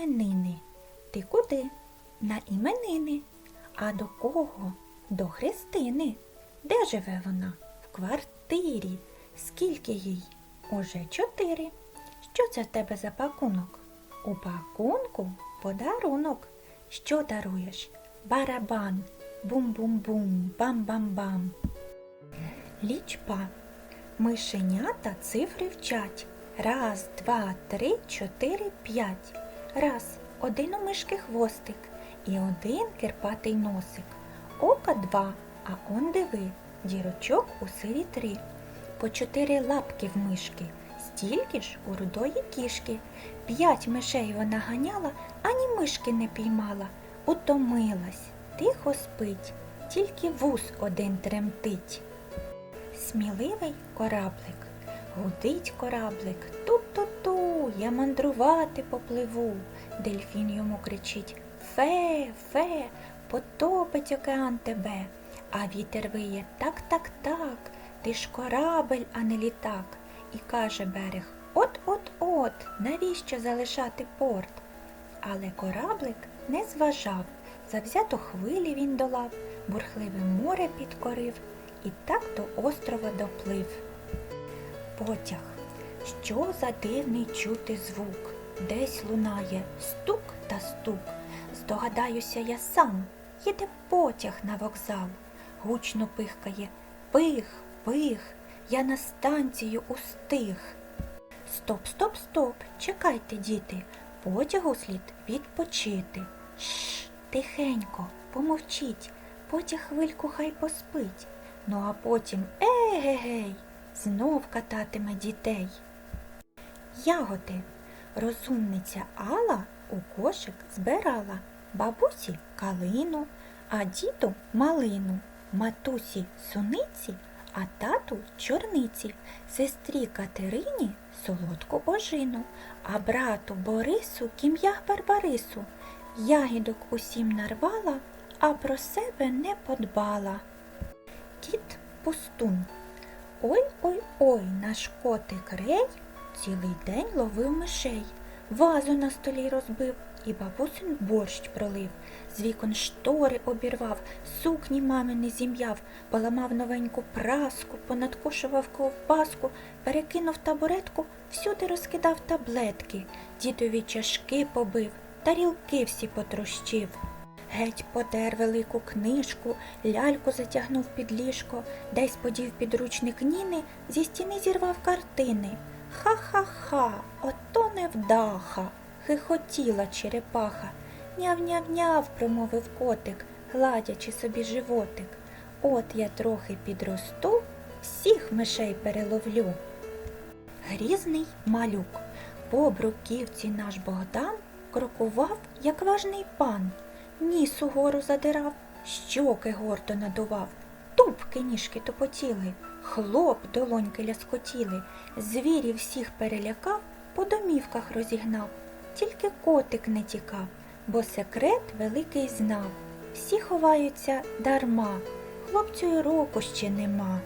іменини. Ти куди? На іменини. А до кого? До Христини. Де живе вона? В квартирі. Скільки їй? Уже чотири. Що це в тебе за пакунок? У пакунку подарунок. Що даруєш? Барабан. Бум-бум-бум, бам-бам-бам. Лічба. Мишенята цифри вчать. Раз, два, три, чотири, п'ять. Раз. Один у мишки хвостик і один кирпатий носик. Ока два, а он диви, дірочок у сирі три. По чотири лапки в мишки, стільки ж у рудої кішки. П'ять мишей вона ганяла, ані мишки не піймала. Утомилась, тихо спить, тільки вус один тремтить. Сміливий кораблик, гудить кораблик, ту-ту-ту, я мандрувати попливу. Дельфін йому кричить Фе, фе, потопить океан тебе. А вітер виє так, так, так, ти ж корабель, а не літак. І каже берег От-от-от, навіщо залишати порт? Але кораблик не зважав, завзято хвилі він долав, бурхливе море підкорив і так до острова доплив. Потяг. Що за дивний чути звук? Десь лунає стук та стук. Здогадаюся я сам, їде потяг на вокзал. Гучно пихкає пих, пих, я на станцію устиг. Стоп, стоп, стоп, чекайте, діти, потягу слід відпочити. Шш, тихенько, помовчіть, потяг хвильку хай поспить. Ну а потім егегей, знов кататиме дітей. Ягоди. Розумниця Алла у кошик збирала бабусі калину, а діду малину, матусі суниці, а тату чорниці, сестрі Катерині солодку ожину, а брату Борису кім'ях Барбарису. Ягідок усім нарвала, а про себе не подбала. Кіт пустун. Ой ой ой, наш котик Рей цілий день ловив мишей, вазу на столі розбив і бабусин борщ пролив, з вікон штори обірвав, сукні мамини зім'яв, поламав новеньку праску, понадкушував ковбаску, перекинув табуретку, всюди розкидав таблетки, дідові чашки побив, тарілки всі потрощив. Геть подер велику книжку, ляльку затягнув під ліжко, десь подів підручник Ніни, зі стіни зірвав картини. Ха-ха-ха, ото невдаха, хихотіла черепаха. Няв-няв-няв, промовив котик, гладячи собі животик. От я трохи підросту, всіх мишей переловлю. Грізний малюк. По бруківці наш Богдан крокував, як важний пан. Ніс угору задирав, щоки гордо надував, тупки ніжки топотіли, хлоп долоньки ляскотіли, звірі всіх перелякав, по домівках розігнав. Тільки котик не тікав, бо секрет великий знав. Всі ховаються дарма, хлопцю й року ще нема.